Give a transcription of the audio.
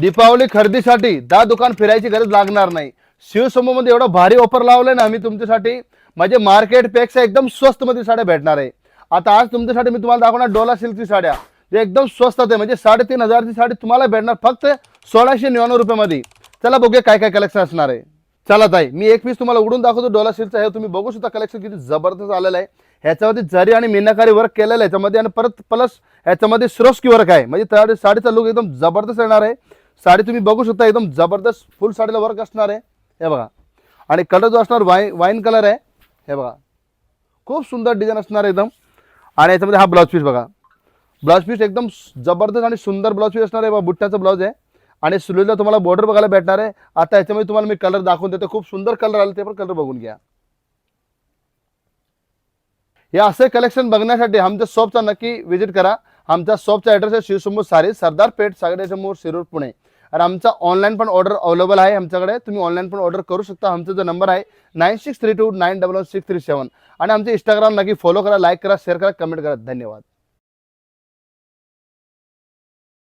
दीपावली खरेदीसाठी दहा दुकान फिरायची गरज लागणार नाही. शिवसमूहमध्ये एवढं भारी ऑफर लावलंय ना आम्ही तुमच्यासाठी. म्हणजे मार्केटपेक्षा एकदम स्वस्त मध्ये साड्या भेटणार आहे. आता आज तुमच्यासाठी मी तुम्हाला दाखवणार डोला सिल्कची साड्या. जे एकदम स्वस्त आहे म्हणजे साडेतीन हजारची साडी तुम्हाला भेटणार फक्त सोळाशे नव्याण्णव रुपयामध्ये. चला बघूया काय काय कलेक्शन असणार आहे. चला ताई मी एक पीस तुम्हाला उडून दाखवतो डोला सिल्कचं. हे तुम्ही बघू शकता कलेक्शन किती जबरदस्त आलेलं आहे. ह्याच्यामध्ये जरी आणि मीनाकारी वर्क केलेलं आहे ह्याच्यामध्ये आणि परत प्लस ह्याच्यामध्ये सिरोस्की वर्क आहे. म्हणजे त्या साडीचा लुक एकदम जबरदस्त येणार आहे. साडी तुम्ही बघू शकता एकदम जबरदस्त फुल साडीला वर्क असणार आहे. हे बघा. आणि कलर जो असणार वाईन वाईन कलर आहे. हे बघा. खूप सुंदर डिझाईन असणार आहे एकदम. आणि याच्यामध्ये हा ब्लाऊज पीस बघा. ब्लाऊज पीस एकदम जबरदस्त आणि सुंदर ब्लाऊज पीस असणार आहे. बघा बुट्ट्याचा ब्लाऊज आहे. आणि सुलीला तुम्हाला बॉर्डर बघायला भेटणार आहे. आता याच्यामध्ये तुम्हाला मी कलर दाखवून देतो. खूप सुंदर कलर आले ते पण कलर बघून घ्या. हे असे कलेक्शन बघण्यासाठी आमच्या शॉपचा नक्की व्हिजिट करा. आमचा शॉपचा ॲड्रेस आहे शिवसमूह सारी सरदार पेठ सागडे समोर शिरूर पुणे. आणि आमचा ऑनलाईन पण ऑर्डर अवेलेबल आहे आमच्याकडे. तुम्ही ऑनलाईन पण ऑर्डर करू शकता. आमचा जो नंबर आहे nine six three two nine double one six three seven आणि आमच्या इंस्टाग्राम नक्की फॉलो करा लाईक करा शेअर करा कमेंट करा. धन्यवाद.